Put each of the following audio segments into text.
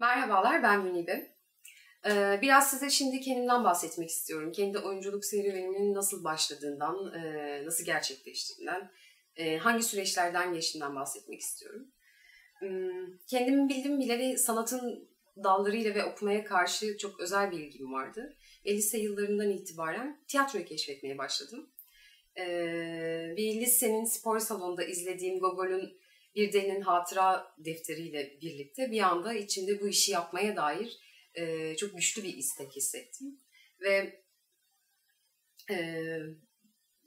Merhabalar, ben Münibe. Ee, biraz size şimdi kendimden bahsetmek istiyorum. Kendi oyunculuk serüvenimin nasıl başladığından, e, nasıl gerçekleştiğinden, e, hangi süreçlerden geçtiğinden bahsetmek istiyorum. Hmm, kendimi bildim bileli sanatın dallarıyla ve okumaya karşı çok özel bir ilgim vardı. Ve lise yıllarından itibaren tiyatroyu keşfetmeye başladım. Ee, bir lisenin spor salonunda izlediğim Gogol'ün bir delinin hatıra defteriyle birlikte bir anda içimde bu işi yapmaya dair e, çok güçlü bir istek hissettim. Ve e,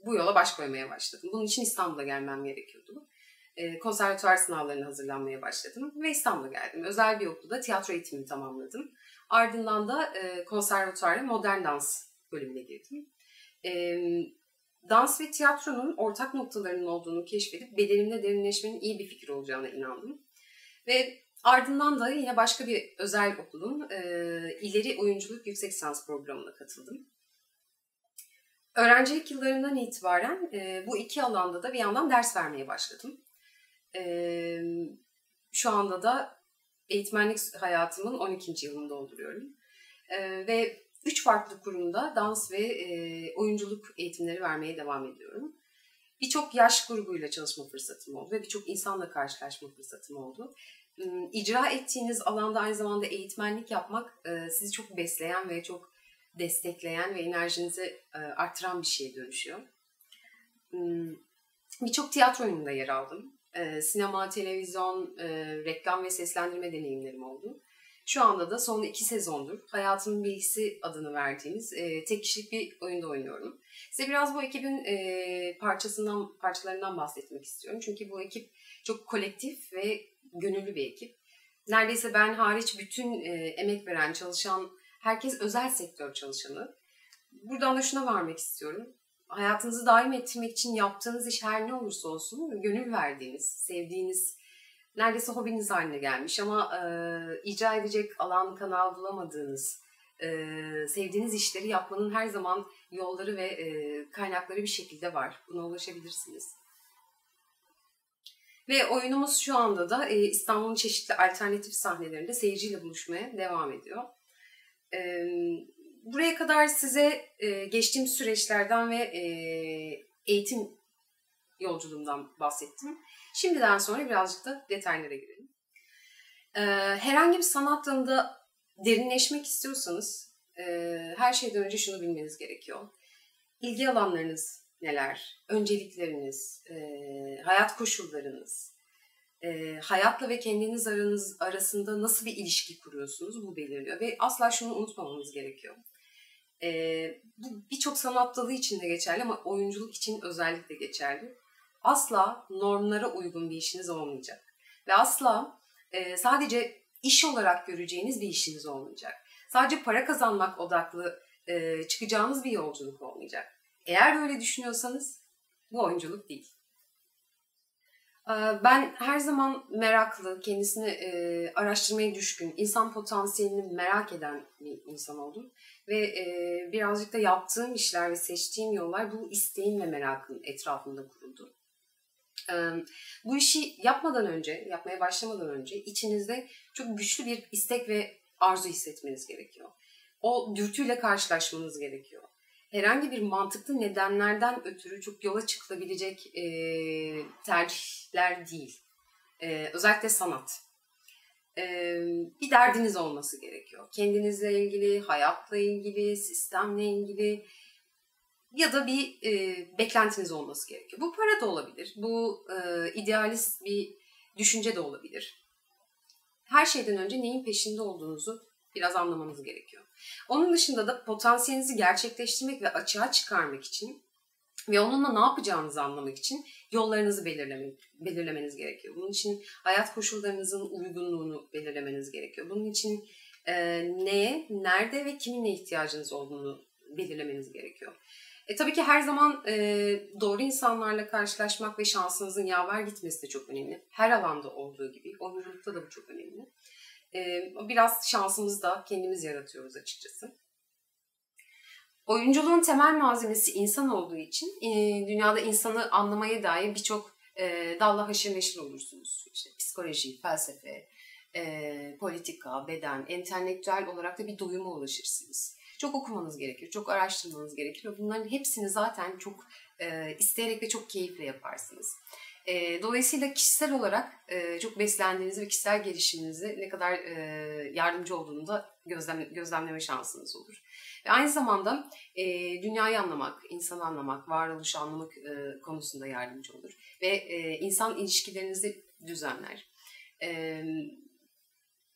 bu yola baş koymaya başladım. Bunun için İstanbul'a gelmem gerekiyordu. E, konservatuvar sınavlarına hazırlanmaya başladım ve İstanbul'a geldim. Özel bir okulda tiyatro eğitimini tamamladım. Ardından da e, konservatuvarla modern dans bölümüne girdim. E, dans ve tiyatronun ortak noktalarının olduğunu keşfedip bedenimde derinleşmenin iyi bir fikir olacağına inandım. Ve ardından da yine başka bir özel okulun e, ileri oyunculuk yüksek lisans programına katıldım. Öğrencilik yıllarından itibaren e, bu iki alanda da bir yandan ders vermeye başladım. E, şu anda da eğitmenlik hayatımın 12. yılını dolduruyorum. E, ve üç farklı kurumda dans ve e, oyunculuk eğitimleri vermeye devam ediyorum. Birçok yaş grubuyla çalışma fırsatım oldu ve birçok insanla karşılaşma fırsatım oldu. İcra ettiğiniz alanda aynı zamanda eğitmenlik yapmak e, sizi çok besleyen ve çok destekleyen ve enerjinizi e, artıran bir şeye dönüşüyor. Birçok tiyatro oyununda yer aldım. E, sinema, televizyon, reklam ve seslendirme deneyimlerim oldu. Şu anda da son iki sezondur Hayatımın Bilgisi adını verdiğimiz e, tek kişilik bir oyunda oynuyorum. Size biraz bu ekibin e, parçasından parçalarından bahsetmek istiyorum. Çünkü bu ekip çok kolektif ve gönüllü bir ekip. Neredeyse ben hariç bütün e, emek veren, çalışan, herkes özel sektör çalışanı. Buradan da şuna varmak istiyorum. Hayatınızı daim ettirmek için yaptığınız iş her ne olursa olsun gönül verdiğiniz, sevdiğiniz, neredeyse hobiniz haline gelmiş ama e, icra edecek alan, kanal bulamadığınız, e, sevdiğiniz işleri yapmanın her zaman yolları ve e, kaynakları bir şekilde var. Buna ulaşabilirsiniz. Ve oyunumuz şu anda da e, İstanbul'un çeşitli alternatif sahnelerinde seyirciyle buluşmaya devam ediyor. E, buraya kadar size e, geçtiğim süreçlerden ve e, eğitim yolculuğumdan bahsettim. Şimdiden sonra birazcık da detaylara girelim. Ee, herhangi bir sanat dalında derinleşmek istiyorsanız e, her şeyden önce şunu bilmeniz gerekiyor. İlgi alanlarınız neler? Öncelikleriniz, e, hayat koşullarınız, e, hayatla ve kendiniz aranız arasında nasıl bir ilişki kuruyorsunuz bu belirliyor. Ve asla şunu unutmamamız gerekiyor. E, bu birçok sanat dalı için de geçerli ama oyunculuk için özellikle geçerli asla normlara uygun bir işiniz olmayacak. Ve asla e, sadece iş olarak göreceğiniz bir işiniz olmayacak. Sadece para kazanmak odaklı e, çıkacağınız bir yolculuk olmayacak. Eğer böyle düşünüyorsanız bu oyunculuk değil. E, ben her zaman meraklı, kendisini e, araştırmaya düşkün, insan potansiyelini merak eden bir insan oldum. Ve e, birazcık da yaptığım işler ve seçtiğim yollar bu isteğin ve merakın etrafında kuruldu. Bu işi yapmadan önce, yapmaya başlamadan önce içinizde çok güçlü bir istek ve arzu hissetmeniz gerekiyor. O dürtüyle karşılaşmanız gerekiyor. Herhangi bir mantıklı nedenlerden ötürü çok yola çıkılabilecek e, tercihler değil. E, özellikle sanat. E, bir derdiniz olması gerekiyor. Kendinizle ilgili, hayatla ilgili, sistemle ilgili, ya da bir e, beklentiniz olması gerekiyor. Bu para da olabilir. Bu e, idealist bir düşünce de olabilir. Her şeyden önce neyin peşinde olduğunuzu biraz anlamanız gerekiyor. Onun dışında da potansiyelinizi gerçekleştirmek ve açığa çıkarmak için ve onunla ne yapacağınızı anlamak için yollarınızı belirleme, belirlemeniz gerekiyor. Bunun için hayat koşullarınızın uygunluğunu belirlemeniz gerekiyor. Bunun için e, neye, nerede ve kiminle ihtiyacınız olduğunu belirlemeniz gerekiyor. E, tabii ki her zaman e, doğru insanlarla karşılaşmak ve şansınızın yaver gitmesi de çok önemli. Her alanda olduğu gibi. Oyunculukta da bu çok önemli. E, biraz şansımızı da kendimiz yaratıyoruz açıkçası. Oyunculuğun temel malzemesi insan olduğu için e, dünyada insanı anlamaya dair birçok e, dalla haşır neşir olursunuz. İşte psikoloji, felsefe, e, politika, beden, entelektüel olarak da bir doyuma ulaşırsınız. Çok okumanız gerekir, çok araştırmanız gerekir ve bunların hepsini zaten çok e, isteyerek ve çok keyifle yaparsınız. E, dolayısıyla kişisel olarak e, çok beslendiğinizi ve kişisel gelişiminizi ne kadar e, yardımcı olduğunu da gözlem, gözlemleme şansınız olur. Ve aynı zamanda e, dünyayı anlamak, insanı anlamak, varoluşu anlamak e, konusunda yardımcı olur. Ve e, insan ilişkilerinizi düzenler. E,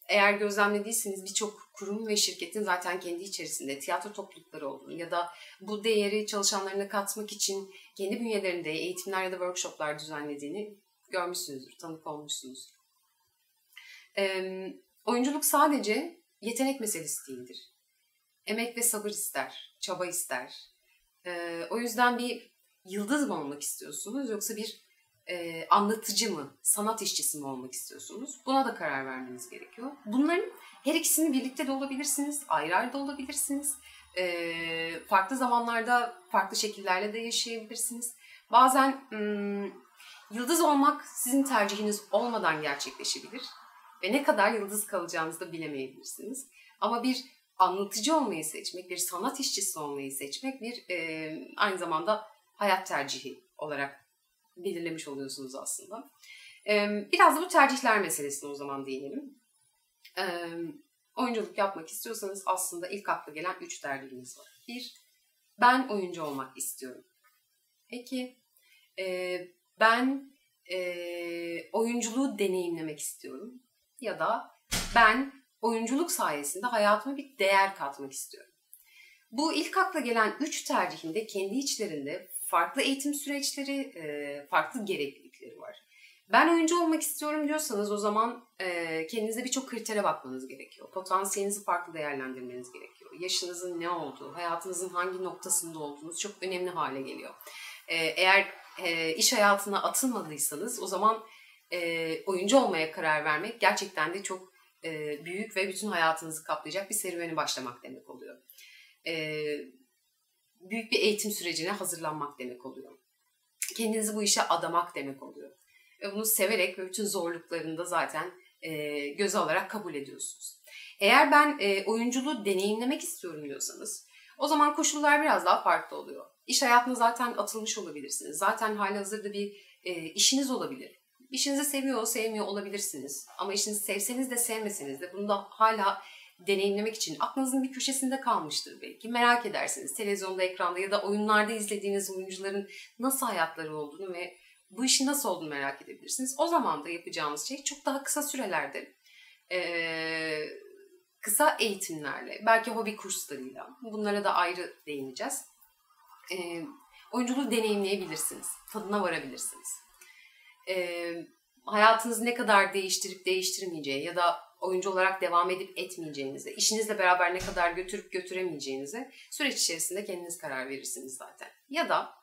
eğer gözlemlediyseniz birçok kurum ve şirketin zaten kendi içerisinde tiyatro toplulukları olduğunu ya da bu değeri çalışanlarına katmak için kendi bünyelerinde eğitimler ya da workshoplar düzenlediğini görmüşsünüzdür, tanık olmuşsunuz. Ee, oyunculuk sadece yetenek meselesi değildir. Emek ve sabır ister, çaba ister. Ee, o yüzden bir yıldız mı olmak istiyorsunuz yoksa bir e, anlatıcı mı, sanat işçisi mi olmak istiyorsunuz? Buna da karar vermeniz gerekiyor. Bunların her ikisini birlikte de olabilirsiniz, ayrı ayrı da olabilirsiniz. E, farklı zamanlarda, farklı şekillerle de yaşayabilirsiniz. Bazen hmm, yıldız olmak sizin tercihiniz olmadan gerçekleşebilir. Ve ne kadar yıldız kalacağınızı da bilemeyebilirsiniz. Ama bir anlatıcı olmayı seçmek, bir sanat işçisi olmayı seçmek bir e, aynı zamanda hayat tercihi olarak belirlemiş oluyorsunuz aslında. Biraz da bu tercihler meselesine o zaman değinelim. Oyunculuk yapmak istiyorsanız aslında ilk akla gelen üç tercihiniz var. Bir, ben oyuncu olmak istiyorum. İki, ben oyunculuğu deneyimlemek istiyorum. Ya da ben oyunculuk sayesinde hayatıma bir değer katmak istiyorum. Bu ilk akla gelen üç tercihinde kendi içlerinde farklı eğitim süreçleri, e, farklı gereklilikleri var. Ben oyuncu olmak istiyorum diyorsanız o zaman e, kendinize birçok kritere bakmanız gerekiyor. Potansiyelinizi farklı değerlendirmeniz gerekiyor. Yaşınızın ne olduğu, hayatınızın hangi noktasında olduğunuz çok önemli hale geliyor. E, eğer iş hayatına atılmadıysanız o zaman oyuncu olmaya karar vermek gerçekten de çok büyük ve bütün hayatınızı kaplayacak bir serüveni başlamak demek oluyor büyük bir eğitim sürecine hazırlanmak demek oluyor. Kendinizi bu işe adamak demek oluyor. Ve bunu severek ve bütün zorluklarını da zaten e, göze alarak kabul ediyorsunuz. Eğer ben e, oyunculuğu deneyimlemek istiyorum diyorsanız o zaman koşullar biraz daha farklı oluyor. İş hayatına zaten atılmış olabilirsiniz. Zaten hali hazırda bir e, işiniz olabilir. İşinizi seviyor, sevmiyor olabilirsiniz. Ama işinizi sevseniz de sevmeseniz de bunu da hala deneyimlemek için aklınızın bir köşesinde kalmıştır belki. Merak edersiniz televizyonda, ekranda ya da oyunlarda izlediğiniz oyuncuların nasıl hayatları olduğunu ve bu işin nasıl olduğunu merak edebilirsiniz. O zaman da yapacağınız şey çok daha kısa sürelerde ee, kısa eğitimlerle, belki hobi kurslarıyla bunlara da ayrı değineceğiz. E, oyunculuğu deneyimleyebilirsiniz, tadına varabilirsiniz. E, hayatınızı ne kadar değiştirip değiştirmeyeceği ya da oyuncu olarak devam edip etmeyeceğinizi, işinizle beraber ne kadar götürüp götüremeyeceğinizi süreç içerisinde kendiniz karar verirsiniz zaten. Ya da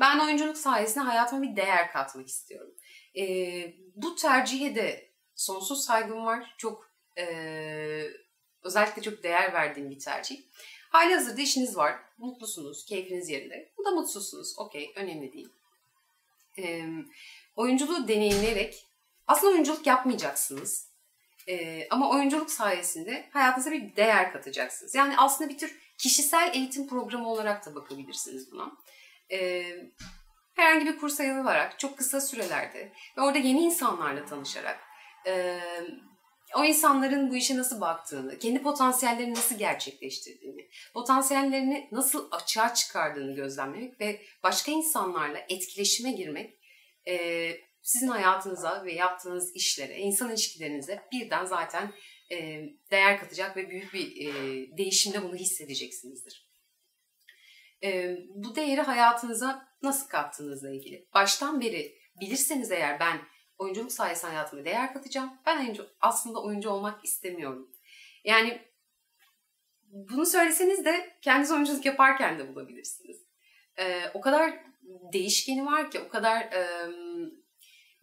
ben oyunculuk sayesinde hayatıma bir değer katmak istiyorum. Ee, bu tercihe de sonsuz saygım var. Çok e, özellikle çok değer verdiğim bir tercih. Hali hazırda işiniz var. Mutlusunuz, keyfiniz yerinde. Bu da mutsuzsunuz. Okey, önemli değil. Ee, oyunculuğu deneyimleyerek aslında oyunculuk yapmayacaksınız. E, ama oyunculuk sayesinde hayatınıza bir değer katacaksınız. Yani aslında bir tür kişisel eğitim programı olarak da bakabilirsiniz buna. E, herhangi bir kursa yazılarak çok kısa sürelerde ve orada yeni insanlarla tanışarak e, o insanların bu işe nasıl baktığını, kendi potansiyellerini nasıl gerçekleştirdiğini, potansiyellerini nasıl açığa çıkardığını gözlemlemek ve başka insanlarla etkileşime girmek e, sizin hayatınıza ve yaptığınız işlere, insan ilişkilerinize birden zaten e, değer katacak ve büyük bir e, değişimde bunu hissedeceksinizdir. E, bu değeri hayatınıza nasıl kattığınızla ilgili. Baştan beri bilirseniz eğer ben oyunculuk sayesinde hayatıma değer katacağım. Ben oyuncu, aslında oyuncu olmak istemiyorum. Yani bunu söyleseniz de kendiniz oyunculuk yaparken de bulabilirsiniz. E, o kadar değişkeni var ki, o kadar... E,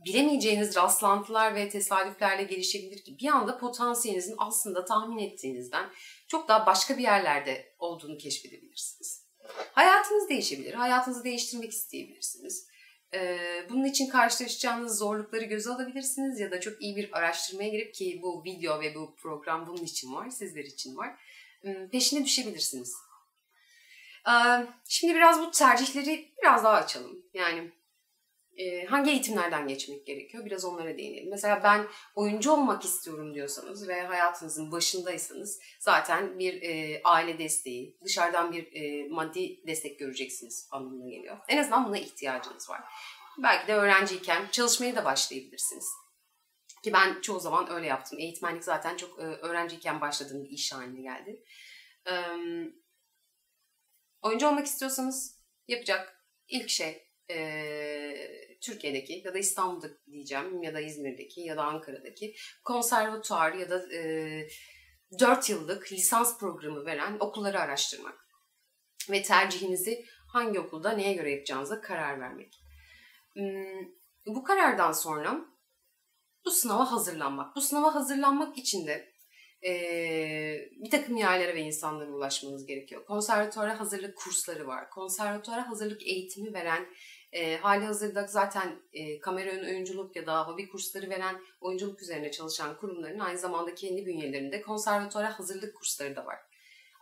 bilemeyeceğiniz rastlantılar ve tesadüflerle gelişebilir ki bir anda potansiyelinizin aslında tahmin ettiğinizden çok daha başka bir yerlerde olduğunu keşfedebilirsiniz. Hayatınız değişebilir, hayatınızı değiştirmek isteyebilirsiniz. Bunun için karşılaşacağınız zorlukları göze alabilirsiniz ya da çok iyi bir araştırmaya girip ki bu video ve bu program bunun için var, sizler için var. Peşine düşebilirsiniz. Şimdi biraz bu tercihleri biraz daha açalım. Yani hangi eğitimlerden geçmek gerekiyor? Biraz onlara değinelim. Mesela ben oyuncu olmak istiyorum diyorsanız ve hayatınızın başındaysanız zaten bir e, aile desteği, dışarıdan bir e, maddi destek göreceksiniz anlamına geliyor. En azından buna ihtiyacınız var. Belki de öğrenciyken çalışmaya da başlayabilirsiniz. Ki ben çoğu zaman öyle yaptım. Eğitmenlik zaten çok e, öğrenciyken başladığım bir iş haline geldi. E, oyuncu olmak istiyorsanız yapacak ilk şey e, Türkiye'deki ya da İstanbul'da diyeceğim ya da İzmir'deki ya da Ankara'daki konservatuar ya da e, 4 yıllık lisans programı veren okulları araştırmak ve tercihinizi hangi okulda neye göre yapacağınıza karar vermek. Hmm, bu karardan sonra bu sınava hazırlanmak. Bu sınava hazırlanmak için de e, bir takım yerlere ve insanlara ulaşmanız gerekiyor. Konservatuara hazırlık kursları var. Konservatuara hazırlık eğitimi veren e, hali hazırda zaten e, kamera ön oyunculuk ya da hobi kursları veren oyunculuk üzerine çalışan kurumların aynı zamanda kendi bünyelerinde konservatuara hazırlık kursları da var.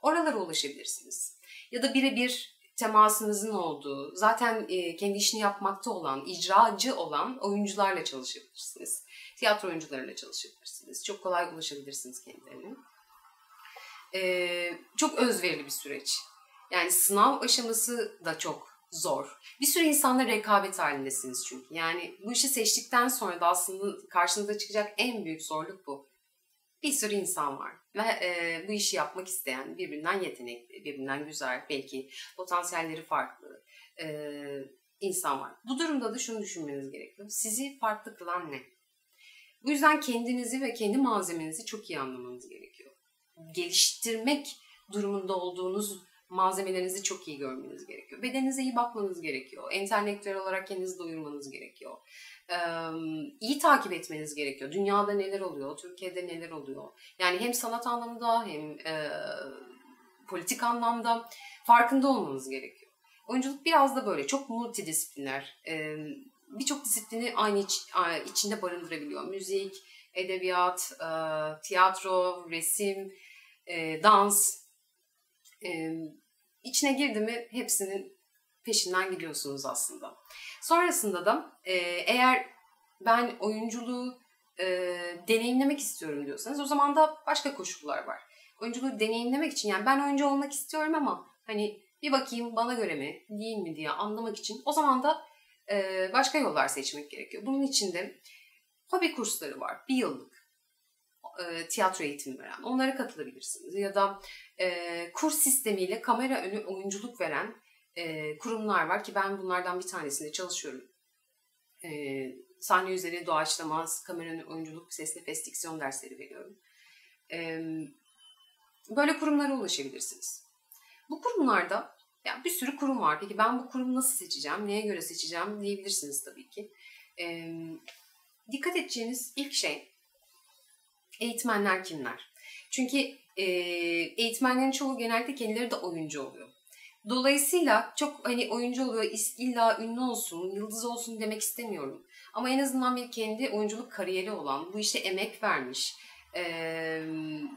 Oralara ulaşabilirsiniz. Ya da birebir temasınızın olduğu, zaten e, kendi işini yapmakta olan, icracı olan oyuncularla çalışabilirsiniz. Tiyatro oyuncularıyla çalışabilirsiniz. Çok kolay ulaşabilirsiniz kendilerine. E, çok özverili bir süreç. Yani sınav aşaması da çok zor. Bir sürü insanla rekabet halindesiniz çünkü. Yani bu işi seçtikten sonra da aslında karşınıza çıkacak en büyük zorluk bu. Bir sürü insan var ve e, bu işi yapmak isteyen, birbirinden yetenekli, birbirinden güzel, belki potansiyelleri farklı e, insan var. Bu durumda da şunu düşünmeniz gerekiyor. Sizi farklı kılan ne? Bu yüzden kendinizi ve kendi malzemenizi çok iyi anlamanız gerekiyor. Geliştirmek durumunda olduğunuz malzemelerinizi çok iyi görmeniz gerekiyor. Bedeninize iyi bakmanız gerekiyor. Entelektüel olarak kendinizi doyurmanız gerekiyor. Ee, iyi takip etmeniz gerekiyor. Dünyada neler oluyor, Türkiye'de neler oluyor. Yani hem sanat anlamında hem e, politik anlamda farkında olmanız gerekiyor. Oyunculuk biraz da böyle çok multidisipliner. Ee, Birçok disiplini aynı iç, içinde barındırabiliyor. Müzik, edebiyat, e, tiyatro, resim, e, dans, e, içine girdi mi hepsinin peşinden gidiyorsunuz aslında. Sonrasında da eğer ben oyunculuğu e, deneyimlemek istiyorum diyorsanız o zaman da başka koşullar var. Oyunculuğu deneyimlemek için yani ben oyuncu olmak istiyorum ama hani bir bakayım bana göre mi değil mi diye anlamak için o zaman da başka yollar seçmek gerekiyor. Bunun için de hobi kursları var. Bir yıllık tiyatro eğitimi veren, onlara katılabilirsiniz. Ya da kurs sistemiyle kamera önü oyunculuk veren kurumlar var ki ben bunlardan bir tanesinde çalışıyorum. E, sahne üzeri doğaçlama, kamera önü oyunculuk, ses nefes diksiyon dersleri veriyorum. Böyle kurumlara ulaşabilirsiniz. Bu kurumlarda yani bir sürü kurum var. Peki ben bu kurumu nasıl seçeceğim, neye göre seçeceğim diyebilirsiniz tabii ki. E, dikkat edeceğiniz ilk şey eğitmenler kimler? Çünkü e, eğitmenlerin çoğu genellikle kendileri de oyuncu oluyor. Dolayısıyla çok hani oyuncu oluyor, illa ünlü olsun, yıldız olsun demek istemiyorum. Ama en azından bir kendi oyunculuk kariyeri olan, bu işte emek vermiş e,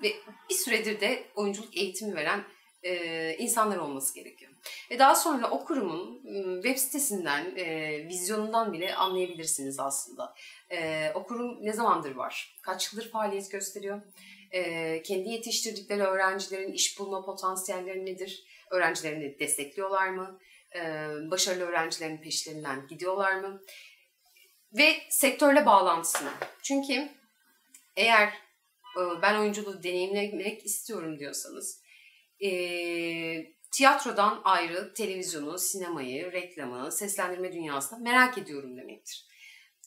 ve bir süredir de oyunculuk eğitimi veren e, insanlar olması gerekiyor. Ve daha sonra o kurumun web sitesinden, e, vizyonundan bile anlayabilirsiniz aslında. E, o kurum ne zamandır var? Kaç yıldır faaliyet gösteriyor? E, kendi yetiştirdikleri öğrencilerin iş bulma potansiyelleri nedir? Öğrencilerini destekliyorlar mı? E, başarılı öğrencilerin peşlerinden gidiyorlar mı? Ve sektörle bağlantısını. Çünkü eğer e, ben oyunculuğu deneyimlemek istiyorum diyorsanız e, tiyatrodan ayrı televizyonu, sinemayı, reklamı, seslendirme dünyasını merak ediyorum demektir.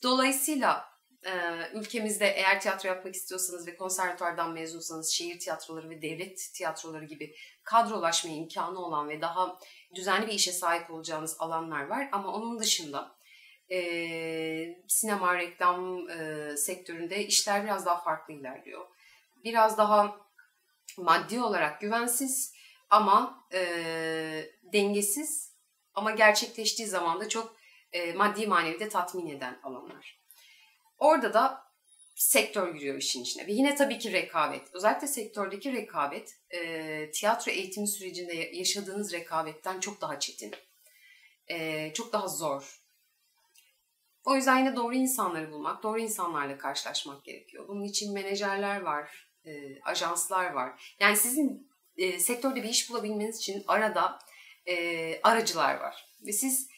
Dolayısıyla e, ülkemizde eğer tiyatro yapmak istiyorsanız ve konservatuardan mezunsanız şehir tiyatroları ve devlet tiyatroları gibi kadrolaşma imkanı olan ve daha düzenli bir işe sahip olacağınız alanlar var. Ama onun dışında e, sinema, reklam e, sektöründe işler biraz daha farklı ilerliyor. Biraz daha maddi olarak güvensiz ama e, dengesiz ama gerçekleştiği zaman da çok e, maddi manevi de tatmin eden alanlar. Orada da sektör giriyor işin içine. Ve yine tabii ki rekabet. Özellikle sektördeki rekabet e, tiyatro eğitimi sürecinde yaşadığınız rekabetten çok daha çetin. E, çok daha zor. O yüzden yine doğru insanları bulmak, doğru insanlarla karşılaşmak gerekiyor. Bunun için menajerler var, e, ajanslar var. Yani sizin e, sektörde bir iş bulabilmeniz için arada e, aracılar var. Ve siz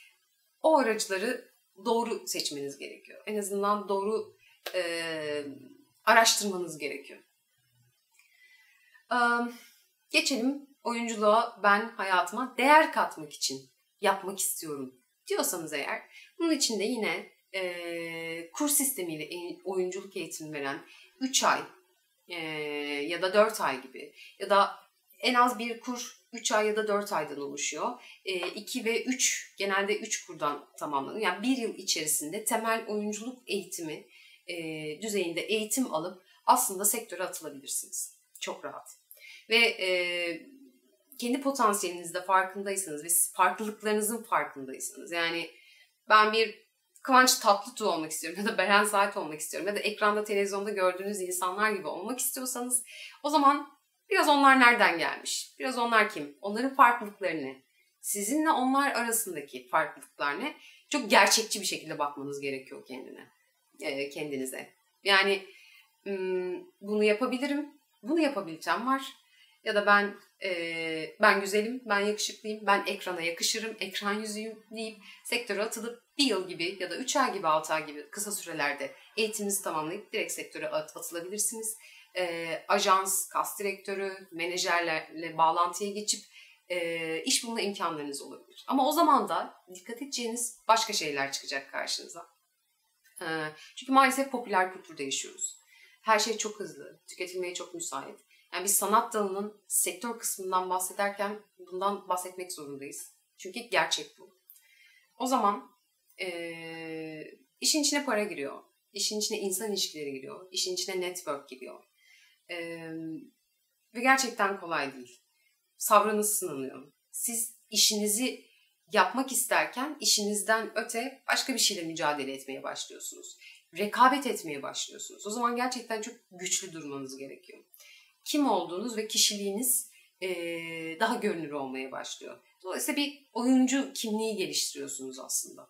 o aracıları doğru seçmeniz gerekiyor. En azından doğru e, araştırmanız gerekiyor. E, geçelim oyunculuğa ben hayatıma değer katmak için yapmak istiyorum diyorsanız eğer bunun için de yine e, kurs sistemiyle oyunculuk eğitimi veren 3 ay e, ya da 4 ay gibi ya da en az bir kur 3 ay ya da 4 aydan oluşuyor. 2 e, ve 3 genelde 3 kurdan tamamlanıyor. Yani bir yıl içerisinde temel oyunculuk eğitimi e, düzeyinde eğitim alıp aslında sektöre atılabilirsiniz. Çok rahat. Ve e, kendi potansiyelinizde farkındaysanız ve farklılıklarınızın farkındaysanız yani ben bir Kıvanç Tatlıtuğ olmak istiyorum ya da Beren Saat olmak istiyorum ya da ekranda televizyonda gördüğünüz insanlar gibi olmak istiyorsanız o zaman biraz onlar nereden gelmiş? Biraz onlar kim? Onların farklılıklarını, sizinle onlar arasındaki farklılıklar ne? Çok gerçekçi bir şekilde bakmanız gerekiyor kendine, e, kendinize. Yani bunu yapabilirim, bunu yapabileceğim var. Ya da ben e, ben güzelim, ben yakışıklıyım, ben ekrana yakışırım, ekran yüzüyüm deyip sektöre atılıp bir yıl gibi ya da üç ay gibi, altı ay gibi kısa sürelerde eğitiminizi tamamlayıp direkt sektöre at, atılabilirsiniz. E, ajans, kas direktörü, menajerlerle bağlantıya geçip e, iş bulma imkanlarınız olabilir. Ama o zaman da dikkat edeceğiniz başka şeyler çıkacak karşınıza. E, çünkü maalesef popüler kültürde yaşıyoruz. Her şey çok hızlı, tüketilmeye çok müsait. Yani biz sanat dalının sektör kısmından bahsederken bundan bahsetmek zorundayız. Çünkü gerçek bu. O zaman e, işin içine para giriyor. İşin içine insan ilişkileri giriyor. İşin içine network giriyor. E, ve gerçekten kolay değil. Sabrınız sınanıyor. Siz işinizi yapmak isterken işinizden öte başka bir şeyle mücadele etmeye başlıyorsunuz. Rekabet etmeye başlıyorsunuz. O zaman gerçekten çok güçlü durmanız gerekiyor kim olduğunuz ve kişiliğiniz e, daha görünür olmaya başlıyor. Dolayısıyla bir oyuncu kimliği geliştiriyorsunuz aslında.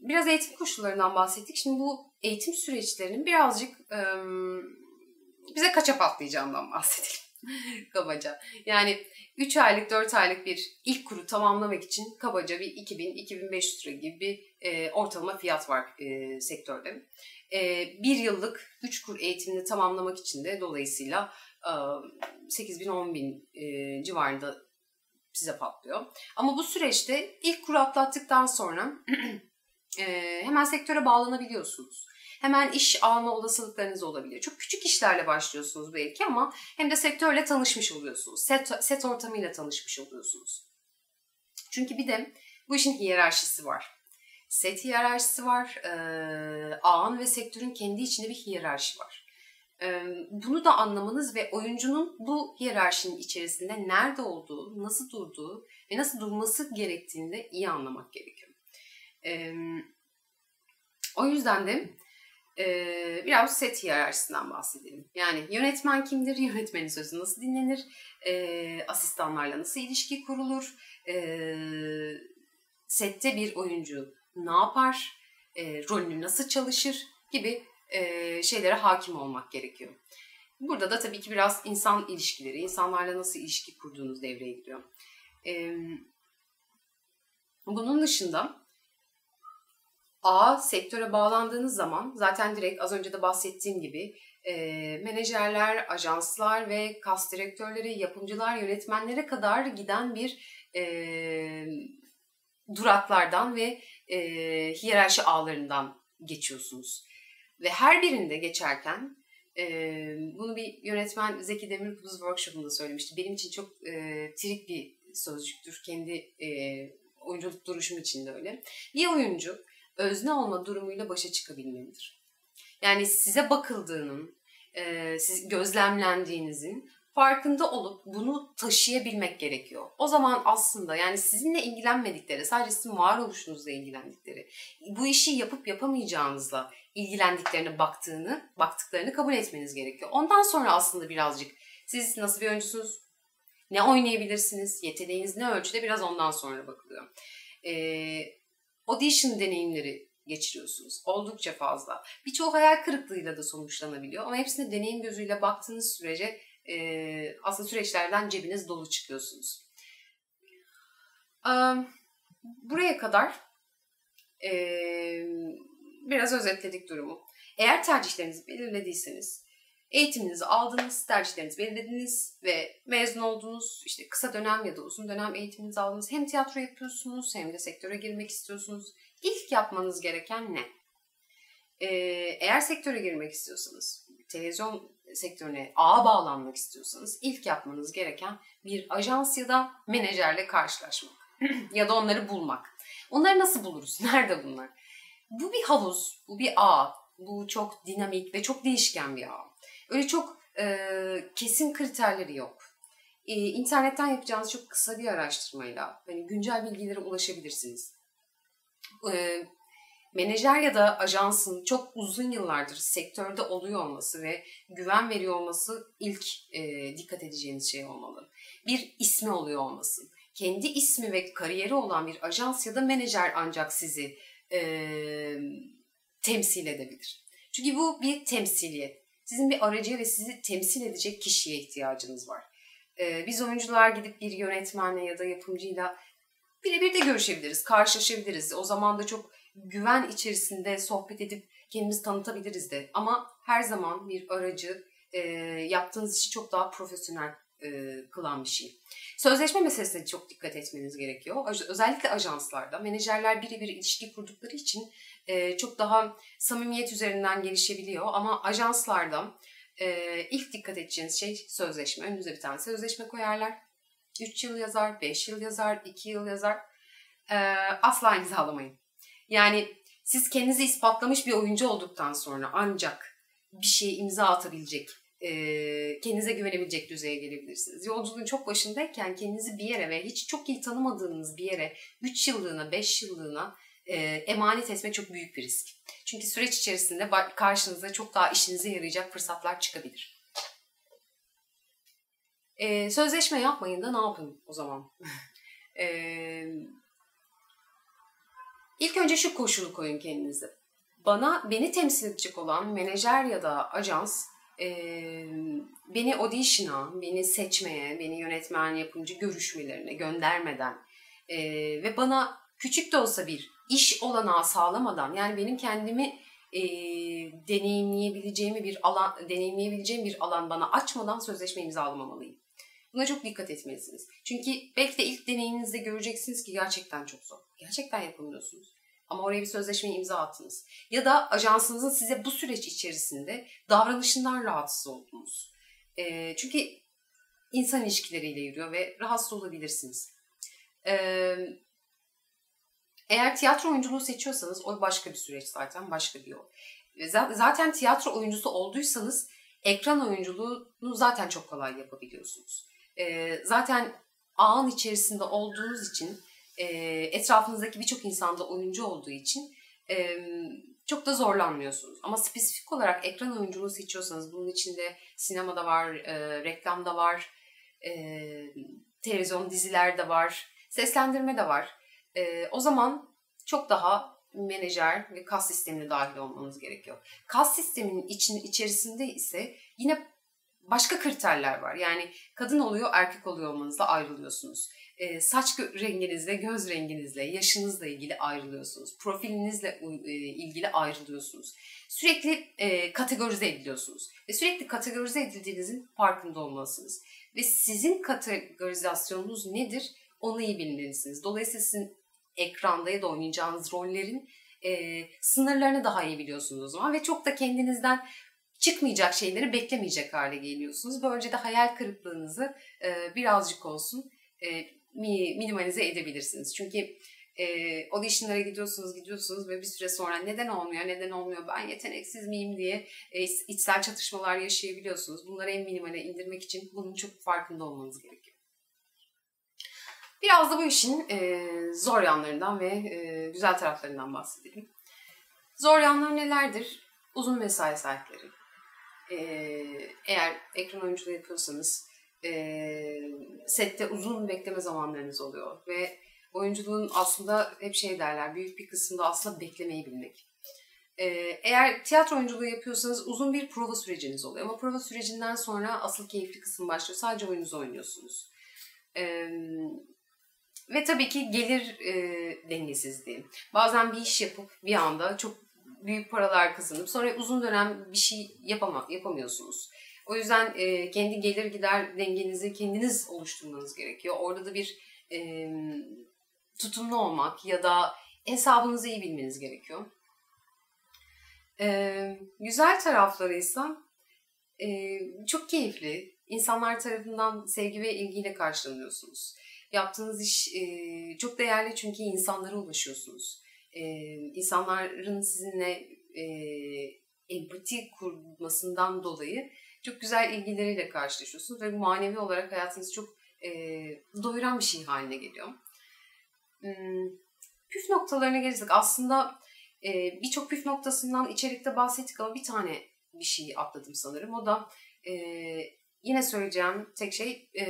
Biraz eğitim koşullarından bahsettik. Şimdi bu eğitim süreçlerinin birazcık bize kaça patlayacağından bahsedelim. kabaca. Yani 3 aylık 4 aylık bir ilk kuru tamamlamak için kabaca bir 2000-2500 lira gibi bir e, ortalama fiyat var e, sektörde. E, bir yıllık 3 kur eğitimini tamamlamak için de dolayısıyla e, 8 bin 10 bin e, civarında size patlıyor. Ama bu süreçte ilk kuru atlattıktan sonra e, hemen sektöre bağlanabiliyorsunuz hemen iş alma olasılıklarınız olabiliyor. Çok küçük işlerle başlıyorsunuz belki ama hem de sektörle tanışmış oluyorsunuz. Set, set ortamıyla tanışmış oluyorsunuz. Çünkü bir de bu işin hiyerarşisi var. Set hiyerarşisi var. E, ağın ve sektörün kendi içinde bir hiyerarşi var. E, bunu da anlamanız ve oyuncunun bu hiyerarşinin içerisinde nerede olduğu, nasıl durduğu ve nasıl durması gerektiğini de iyi anlamak gerekiyor. E, o yüzden de e, biraz set hiyerarşisinden bahsedelim. Yani yönetmen kimdir, yönetmenin sözü nasıl dinlenir, e, asistanlarla nasıl ilişki kurulur, e, sette bir oyuncu ne yapar, e, rolünü nasıl çalışır gibi e, şeylere hakim olmak gerekiyor. Burada da tabii ki biraz insan ilişkileri, insanlarla nasıl ilişki kurduğunuz devreye giriyor. E, bunun dışında A sektöre bağlandığınız zaman zaten direkt az önce de bahsettiğim gibi e, menajerler, ajanslar ve kas direktörleri, yapımcılar, yönetmenlere kadar giden bir e, duraklardan ve e, hiyerarşi ağlarından geçiyorsunuz. Ve her birinde geçerken e, bunu bir yönetmen Zeki Demirkubuz workshop'unda söylemişti. Benim için çok e, trik bir sözcüktür. Kendi e, oyunculuk duruşum için de öyle. Bir oyuncu özne olma durumuyla başa çıkabilmelidir. Yani size bakıldığının, e, siz gözlemlendiğinizin farkında olup bunu taşıyabilmek gerekiyor. O zaman aslında yani sizinle ilgilenmedikleri, sadece sizin varoluşunuzla ilgilendikleri, bu işi yapıp yapamayacağınızla ilgilendiklerine baktığını, baktıklarını kabul etmeniz gerekiyor. Ondan sonra aslında birazcık siz nasıl bir oyuncusunuz, ne oynayabilirsiniz, yeteneğiniz ne ölçüde biraz ondan sonra bakılıyor. Ee, audition deneyimleri geçiriyorsunuz. Oldukça fazla. Birçoğu hayal kırıklığıyla da sonuçlanabiliyor ama hepsine deneyim gözüyle baktığınız sürece e, aslında süreçlerden cebiniz dolu çıkıyorsunuz. E, buraya kadar e, biraz özetledik durumu. Eğer tercihlerinizi belirlediyseniz eğitiminizi aldınız, tercihlerinizi belirlediniz ve mezun oldunuz. İşte kısa dönem ya da uzun dönem eğitiminizi aldınız. Hem tiyatro yapıyorsunuz hem de sektöre girmek istiyorsunuz. İlk yapmanız gereken ne? Ee, eğer sektöre girmek istiyorsanız, televizyon sektörüne ağa bağlanmak istiyorsanız ilk yapmanız gereken bir ajans ya da menajerle karşılaşmak ya da onları bulmak. Onları nasıl buluruz? Nerede bunlar? Bu bir havuz, bu bir ağ, bu çok dinamik ve çok değişken bir ağ. Öyle çok e, kesin kriterleri yok. E, internetten yapacağınız çok kısa bir araştırmayla hani güncel bilgilere ulaşabilirsiniz. E, menajer ya da ajansın çok uzun yıllardır sektörde oluyor olması ve güven veriyor olması ilk e, dikkat edeceğiniz şey olmalı. Bir ismi oluyor olması. Kendi ismi ve kariyeri olan bir ajans ya da menajer ancak sizi e, temsil edebilir. Çünkü bu bir temsiliyet. Sizin bir aracı ve sizi temsil edecek kişiye ihtiyacınız var. E, biz oyuncular gidip bir yönetmenle ya da yapımcıyla birebir de görüşebiliriz, karşılaşabiliriz. O zaman da çok güven içerisinde sohbet edip kendimizi tanıtabiliriz de. Ama her zaman bir aracı e, yaptığınız işi çok daha profesyonel e, kılan bir şey. Sözleşme meselesine çok dikkat etmeniz gerekiyor. Özellikle ajanslarda menajerler birebir ilişki kurdukları için e, çok daha samimiyet üzerinden gelişebiliyor. Ama ajanslarda e, ilk dikkat edeceğiniz şey sözleşme. Önünüze bir tane sözleşme koyarlar. 3 yıl yazar, 5 yıl yazar, 2 yıl yazar. E, asla imzalamayın. Yani siz kendinizi ispatlamış bir oyuncu olduktan sonra ancak bir şeye imza atabilecek, e, kendinize güvenebilecek düzeye gelebilirsiniz. Yolculuğun çok başındayken kendinizi bir yere ve hiç çok iyi tanımadığınız bir yere 3 yıllığına, 5 yıllığına emanet etmek çok büyük bir risk. Çünkü süreç içerisinde karşınıza çok daha işinize yarayacak fırsatlar çıkabilir. E, sözleşme yapmayın da ne yapın o zaman? e, İlk önce şu koşulu koyun kendinize. Bana, beni temsil edecek olan menajer ya da ajans e, beni audition'a, beni seçmeye, beni yönetmen, yapımcı görüşmelerine göndermeden e, ve bana küçük de olsa bir iş olanağı sağlamadan yani benim kendimi e, deneyimleyebileceğimi bir alan deneyimleyebileceğim bir alan bana açmadan sözleşme imzalamamalıyım. Buna çok dikkat etmelisiniz. Çünkü belki de ilk deneyiminizde göreceksiniz ki gerçekten çok zor. Gerçekten yapamıyorsunuz. Ama oraya bir sözleşmeye imza attınız. Ya da ajansınızın size bu süreç içerisinde davranışından rahatsız oldunuz. E, çünkü insan ilişkileriyle yürüyor ve rahatsız olabilirsiniz. E, eğer tiyatro oyunculuğu seçiyorsanız o başka bir süreç zaten, başka bir yol. Zaten tiyatro oyuncusu olduysanız ekran oyunculuğunu zaten çok kolay yapabiliyorsunuz. E, zaten ağın içerisinde olduğunuz için e, etrafınızdaki birçok insanda oyuncu olduğu için e, çok da zorlanmıyorsunuz. Ama spesifik olarak ekran oyunculuğu seçiyorsanız bunun içinde sinemada var, e, reklamda var, e, televizyon diziler var, seslendirme de var. E, o zaman çok daha menajer ve kas sistemine dahil olmanız gerekiyor. Kas sisteminin için, içerisinde ise yine başka kriterler var. Yani kadın oluyor, erkek oluyor olmanızla ayrılıyorsunuz. E, saç renginizle, göz renginizle, yaşınızla ilgili ayrılıyorsunuz. Profilinizle e, ilgili ayrılıyorsunuz. Sürekli e, kategorize ediliyorsunuz. Ve sürekli kategorize edildiğinizin farkında olmalısınız. Ve sizin kategorizasyonunuz nedir onu iyi bilmelisiniz. Dolayısıyla sizin ekranda ya da oynayacağınız rollerin e, sınırlarını daha iyi biliyorsunuz o zaman. Ve çok da kendinizden çıkmayacak şeyleri beklemeyecek hale geliyorsunuz. Böylece de hayal kırıklığınızı e, birazcık olsun e, minimalize edebilirsiniz. Çünkü e, auditionlara gidiyorsunuz gidiyorsunuz ve bir süre sonra neden olmuyor neden olmuyor ben yeteneksiz miyim diye e, içsel çatışmalar yaşayabiliyorsunuz. Bunları en minimale indirmek için bunun çok farkında olmanız gerekiyor. Biraz da bu işin e, zor yanlarından ve e, güzel taraflarından bahsedelim. Zor yanlar nelerdir? Uzun mesai saatleri. E, eğer ekran oyunculuğu yapıyorsanız e, sette uzun bekleme zamanlarınız oluyor ve oyunculuğun aslında hep şey derler büyük bir kısmında aslında beklemeyi bilmek. Ee, eğer tiyatro oyunculuğu yapıyorsanız uzun bir prova süreciniz oluyor ama prova sürecinden sonra asıl keyifli kısım başlıyor. Sadece oyununuzu oynuyorsunuz. Ee, ve tabii ki gelir e, dengesizliği. Bazen bir iş yapıp bir anda çok büyük paralar kazanıp sonra uzun dönem bir şey yapama, yapamıyorsunuz. O yüzden e, kendi gelir gider dengenizi kendiniz oluşturmanız gerekiyor. Orada da bir e, tutumlu olmak ya da hesabınızı iyi bilmeniz gerekiyor. E, güzel tarafları ise e, çok keyifli. İnsanlar tarafından sevgi ve ilgiyle karşılanıyorsunuz. Yaptığınız iş e, çok değerli çünkü insanlara ulaşıyorsunuz. E, insanların sizinle e, empati kurmasından dolayı çok güzel ilgileriyle karşılaşıyorsunuz ve manevi olarak hayatınızı çok e, doyuran bir şey haline geliyor. Hmm, püf noktalarına gelirsek aslında e, birçok püf noktasından içerikte bahsettik ama bir tane bir şey atladım sanırım. O da e, yine söyleyeceğim tek şey e,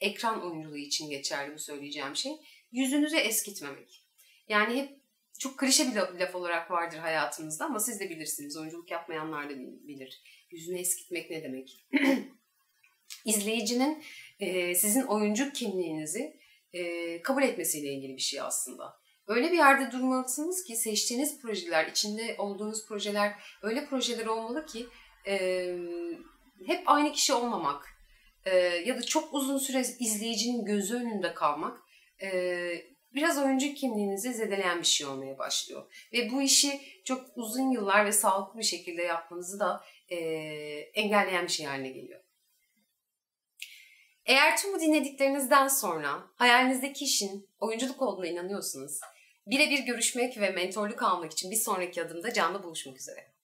ekran oyunculuğu için geçerli bu söyleyeceğim şey. Yüzünüzü eskitmemek. Yani hep çok klişe bir laf olarak vardır hayatımızda ama siz de bilirsiniz. Oyunculuk yapmayanlar da bilir. Yüzünü eskitmek ne demek? İzleyicinin e, sizin oyuncu kimliğinizi e, kabul etmesiyle ilgili bir şey aslında. Öyle bir yerde durmalısınız ki seçtiğiniz projeler, içinde olduğunuz projeler öyle projeler olmalı ki e, hep aynı kişi olmamak e, ya da çok uzun süre izleyicinin gözü önünde kalmak e, biraz oyuncu kimliğinizi zedeleyen bir şey olmaya başlıyor. Ve bu işi çok uzun yıllar ve sağlıklı bir şekilde yapmanızı da e, engelleyen bir şey haline geliyor. Eğer tüm bu dinlediklerinizden sonra hayalinizdeki işin oyunculuk olduğuna inanıyorsunuz, birebir görüşmek ve mentorluk almak için bir sonraki adımda canlı buluşmak üzere.